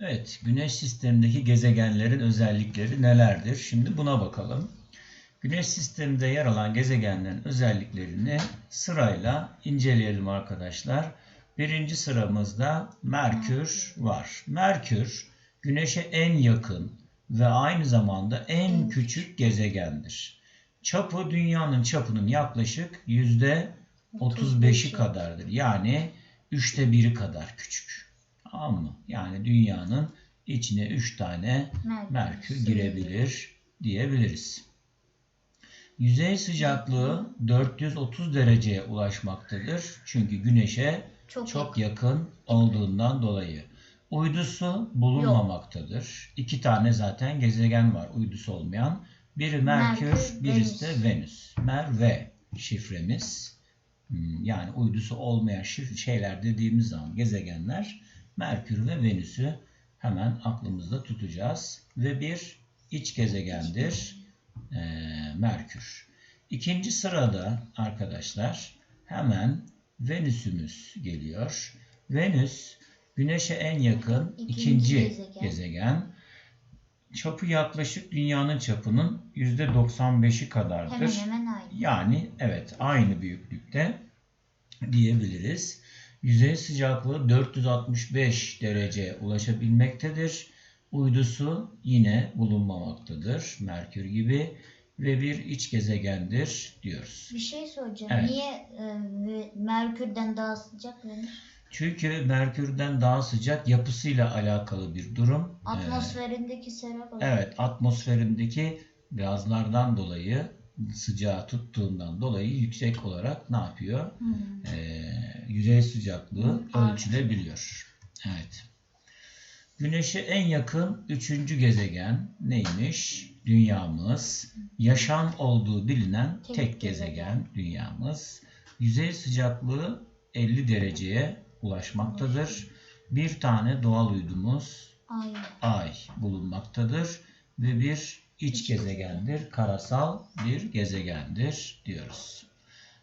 Evet, Güneş sistemindeki gezegenlerin özellikleri nelerdir? Şimdi buna bakalım. Güneş sisteminde yer alan gezegenlerin özelliklerini sırayla inceleyelim arkadaşlar. Birinci sıramızda Merkür var. Merkür, Güneş'e en yakın ve aynı zamanda en küçük gezegendir. Çapı Dünya'nın çapının yaklaşık yüzde 35'i kadardır. Yani üçte biri kadar küçük. Tamam mı? Yani dünyanın içine 3 tane Merkür girebilir diyebiliriz. Yüzey sıcaklığı 430 dereceye ulaşmaktadır. Çünkü Güneş'e Çok, çok yakın olduğundan dolayı. Uydusu bulunmamaktadır. İki tane zaten gezegen var uydusu olmayan. Biri Merkür, Merkür, birisi Venüs. de Venüs. Merve şifremiz. Hmm, Yani uydusu olmayan şeyler dediğimiz zaman gezegenler Merkür ve Venüs'ü hemen aklımızda tutacağız. Ve bir iç gezegendir eee, Merkür. İkinci sırada arkadaşlar hemen Venüs'ümüz geliyor. Venüs Güneş'e en yakın İkinci ikinci, gezegen. gezegen. Çapı yaklaşık dünyanın çapının %95'i kadardır. Hemen hemen aynı. Yani evet aynı büyüklükte diyebiliriz. Yüzey sıcaklığı 465 dereceye ulaşabilmektedir. Uydusu yine bulunmamaktadır. Merkür gibi ve bir iç gezegendir diyoruz. Bir şey soracağım. Evet. Niye e, Merkür'den daha sıcak Venüs? Çünkü Merkür'den daha sıcak yapısıyla alakalı bir durum. Ee, Atmosferindeki sera bak- Evet, atmosferindeki gazlardan dolayı sıcağı tuttuğundan dolayı yüksek olarak ne yapıyor? Hmm. Ee, yüzey sıcaklığı Hı, ölçülebiliyor. Evet. Güneş'e en yakın üçüncü gezegen neymiş? Dünyamız. Yaşam olduğu bilinen tek, Tek gezegen. dünyamız. Yüzey sıcaklığı 50 dereceye ulaşmaktadır. Bir tane doğal uydumuz Ay. Ay bulunmaktadır ve bir iç gezegendir, karasal bir gezegendir diyoruz.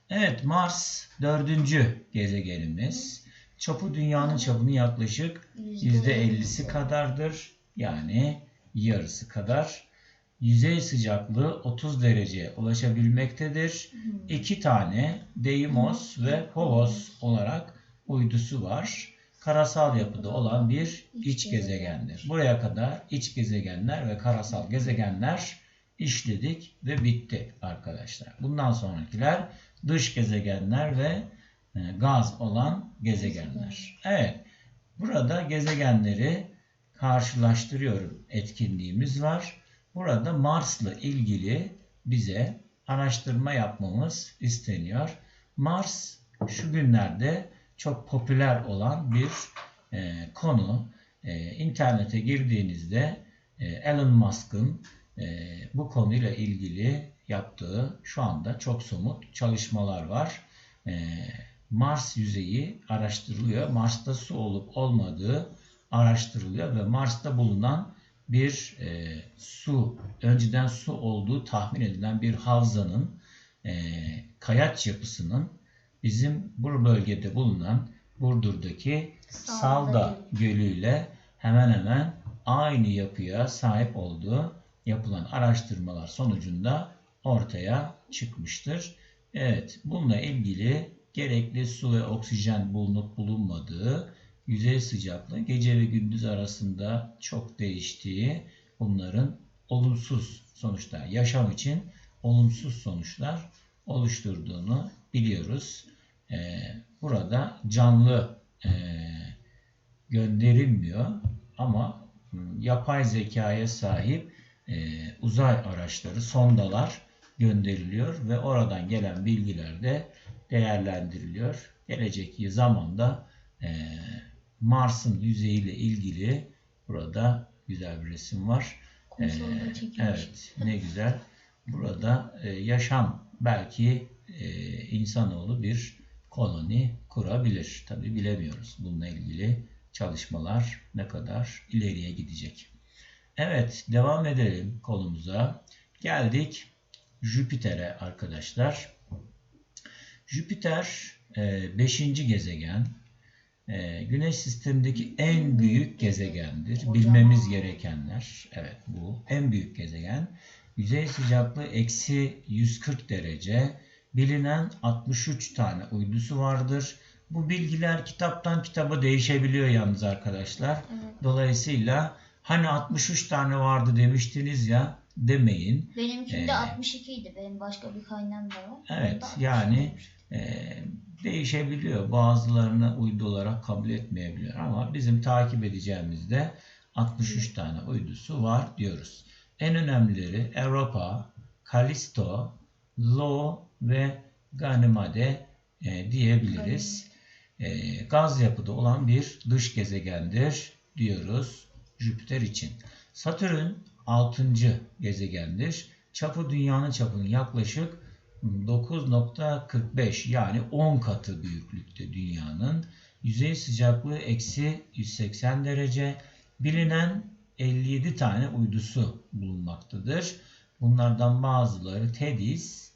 Evet Mars dördüncü gezegenimiz. Çapı dünyanın çapının yaklaşık %50'si kadardır. Yani yarısı kadar. Yüzey sıcaklığı 30 dereceye ulaşabilmektedir. Hmm. İki tane Deimos ve Phobos olarak uydusu var. Karasal yapıda olan bir İç iç gezegen. gezegendir. Buraya kadar iç gezegenler ve karasal gezegenler işledik ve bitti arkadaşlar. Bundan sonrakiler dış gezegenler ve e, gaz olan gezegenler. Evet. Burada gezegenleri karşılaştırıyorum etkinliğimiz var. Burada Mars'la ilgili bize araştırma yapmamız isteniyor. Mars şu günlerde çok popüler olan bir e, konu. E, internete girdiğinizde e, Elon Musk'ın e, bu konuyla ilgili yaptığı şu anda çok somut çalışmalar var. E, Mars yüzeyi araştırılıyor. Mars'ta su olup olmadığı araştırılıyor ve Mars'ta bulunan bir e, su, önceden su olduğu tahmin edilen bir havzanın e, kayaç yapısının bizim bu bölgede bulunan Burdur'daki Salda Gölü ile hemen hemen aynı yapıya sahip olduğu yapılan araştırmalar sonucunda ortaya çıkmıştır. Evet, bununla ilgili gerekli su ve oksijen bulunup bulunmadığı, yüzey sıcaklığı gece ve gündüz arasında çok değiştiği, bunların olumsuz sonuçlar, yaşam için olumsuz sonuçlar oluşturduğunu biliyoruz. Ee, burada canlı e, gönderilmiyor ama yapay zekaya sahip e, uzay araçları, sondalar gönderiliyor ve oradan gelen bilgiler de değerlendiriliyor. Gelecek zamanda e, Mars'ın yüzeyiyle ilgili burada güzel bir resim var. Çekilmiş. evet, ne güzel. Burada e, yaşam belki e, insanoğlu bir koloni kurabilir. Tabi bilemiyoruz. Bununla ilgili çalışmalar ne kadar ileriye gidecek. Evet, devam edelim konumuza. Geldik Jüpiter'e arkadaşlar. Jüpiter 5. gezegen. e, Güneş sistemindeki en büyük gezegendir. Bilmemiz gerekenler. Evet bu en büyük gezegen. Yüzey sıcaklığı eksi 140 derece. Bilinen 63 tane uydusu vardır. Bu bilgiler kitaptan kitaba değişebiliyor yalnız arkadaşlar. Evet. Dolayısıyla hani 63 tane vardı demiştiniz ya demeyin. Benimkinde Ee, 62 idi. Benim başka bir kaynağım da var. Evet, Bunda 62 yani-. Ee, değişebiliyor. Bazılarını uydu olarak kabul etmeyebiliyor ama bizim takip edeceğimizde 63 tane uydusu var diyoruz. En önemlileri Europa, Callisto, Lo ve Ganymede e, diyebiliriz. E, gaz yapıda olan bir dış gezegendir diyoruz Jüpiter için. Satürn 6. gezegendir. Çapı dünyanın çapının yaklaşık 9.45 yani 10 katı büyüklükte dünyanın. Yüzey sıcaklığı eksi 180 derece. Bilinen 57 tane uydusu bulunmaktadır. Bunlardan bazıları Tethys,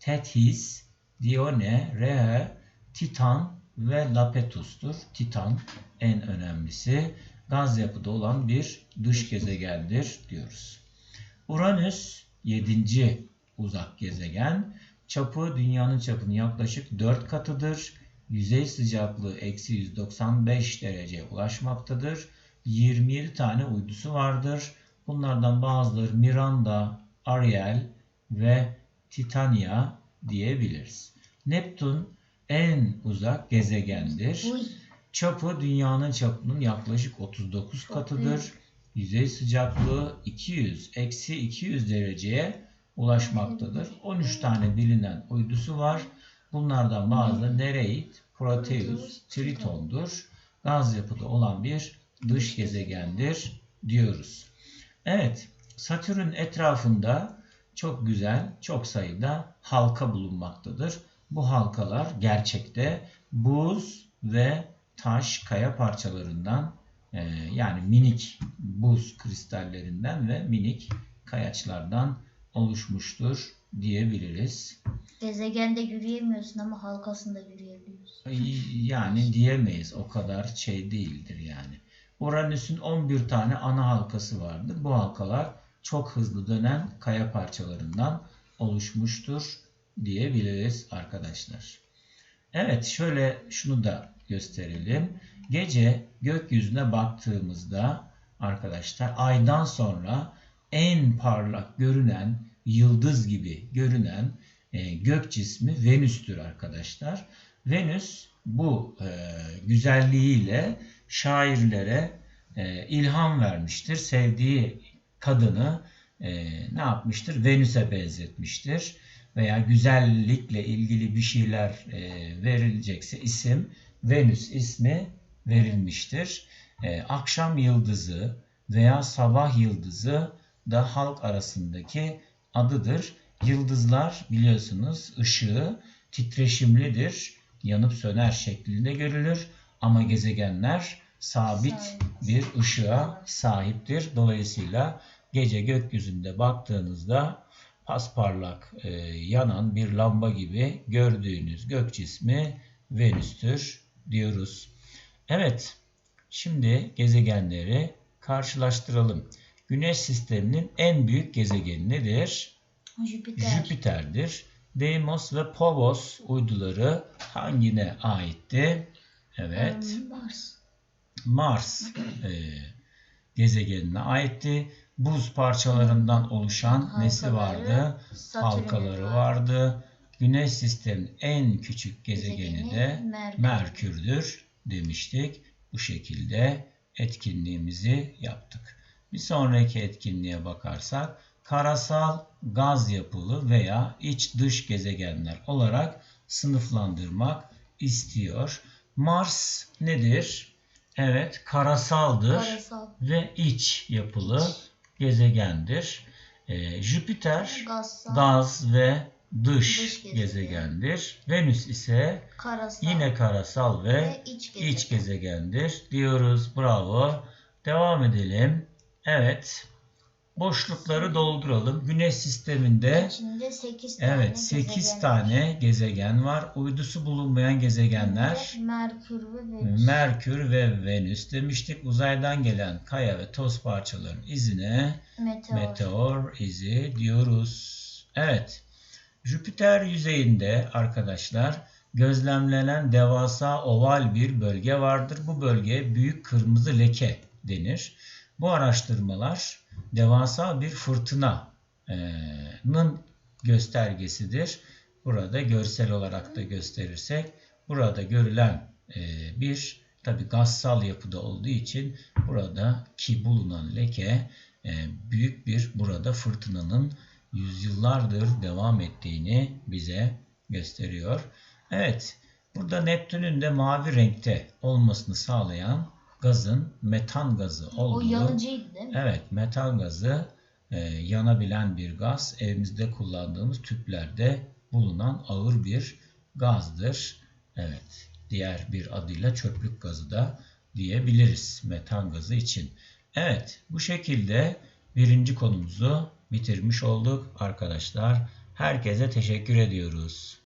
Tethys, Dione, Rhea, Titan ve Lapetus'tur. Titan en önemlisi. Gaz yapıda olan bir dış gezegendir diyoruz. Uranüs 7. uzak gezegen. Çapı dünyanın çapının yaklaşık 4 katıdır. Yüzey sıcaklığı eksi 195 dereceye ulaşmaktadır. 27 tane uydusu vardır. Bunlardan bazıları Miranda, Ariel ve Titania diyebiliriz. Neptün en uzak gezegendir. Çapı dünyanın çapının yaklaşık 39 Çok katıdır. Yüzey sıcaklığı 200, eksi 200 dereceye ulaşmaktadır. 13 tane bilinen uydusu var. Bunlardan bazıları Nereit, Proteus, Proteus, Triton'dur. Gaz yapıda olan bir dış gezegendir diyoruz. Evet, Satürn etrafında çok güzel, çok sayıda halka bulunmaktadır. Bu halkalar gerçekte buz ve taş kaya parçalarından e, yani minik buz kristallerinden ve minik kayaçlardan oluşmuştur diyebiliriz. Gezegende yürüyemiyorsun ama halkasında yürüyebiliyorsun. Yani diyemeyiz o kadar şey değildir yani. Uranüs'ün 11 tane ana halkası vardır. Bu halkalar çok hızlı dönen kaya parçalarından oluşmuştur diyebiliriz arkadaşlar. Evet şöyle şunu da gösterelim. Gece gökyüzüne baktığımızda arkadaşlar aydan sonra en parlak görünen yıldız gibi görünen e, gök cismi Venüs'tür arkadaşlar. Venüs bu e, güzelliğiyle şairlere e, ilham vermiştir. Sevdiği kadını e, ne yapmıştır? Venüs'e benzetmiştir. Veya güzellikle ilgili bir şeyler e, verilecekse isim Venüs ismi verilmiştir. E, akşam yıldızı veya sabah yıldızı da halk arasındaki adıdır. Yıldızlar biliyorsunuz ışığı titreşimlidir. Yanıp söner şeklinde görülür. Ama gezegenler sabit Sabit. bir ışığa sahiptir. Dolayısıyla gece gökyüzünde baktığınızda pasparlak e, yanan bir lamba gibi gördüğünüz gök cismi Venüs'tür diyoruz. Evet, şimdi gezegenleri karşılaştıralım. Güneş sisteminin en büyük gezegeni nedir? Jüpiter. Jüpiter'dir. Deimos ve Phobos uyduları hangine aitti? Evet, Hmm, Mars. Mars e, gezegenine aitti. Buz parçalarından oluşan Halkaları, nesi vardı? Halkaları var. vardı. Güneş sisteminin en küçük gezegeni Gezegeni de Merkür. Merkür'dür demiştik. Bu şekilde etkinliğimizi yaptık. Bir sonraki etkinliğe bakarsak karasal gaz yapılı veya iç dış gezegenler olarak sınıflandırmak istiyor. Mars nedir? Evet karasaldır Karasal. ve iç yapılı gezegendir. Ee, Jüpiter Gazsal. gaz ve dış, Dış gezegen. gezegendir. Venüs ise karasal. yine karasal ve ve iç gezegen. iç gezegendir diyoruz. Bravo. Devam edelim. Evet. Boşlukları dolduralım. Güneş sisteminde İçinde 8 tane evet 8 gezegen tane gezegen var. Uydusu bulunmayan gezegenler. Merkür ve Venüs. Merkür ve Venüs demiştik. Uzaydan gelen kaya ve toz parçalarının izine meteor. meteor izi diyoruz. Evet. Jüpiter yüzeyinde arkadaşlar gözlemlenen devasa oval bir bölge vardır. Bu bölgeye büyük kırmızı leke denir. Bu araştırmalar devasa bir fırtınanın göstergesidir. Burada görsel olarak da gösterirsek burada görülen e, bir tabi gazsal yapıda olduğu için buradaki bulunan leke e, büyük bir burada fırtınanın yüzyıllardır devam ettiğini bize gösteriyor. Evet, burada Neptün'ün de mavi renkte olmasını sağlayan gazın metan gazı O olduğu. yanıcıydı değil mi? Evet, metan gazı e, yanabilen bir gaz. Evimizde kullandığımız tüplerde bulunan ağır bir gazdır. Evet, diğer bir adıyla çöplük gazı da diyebiliriz metan gazı için. Evet, bu şekilde birinci konumuzu bitirmiş olduk arkadaşlar. Herkese teşekkür ediyoruz.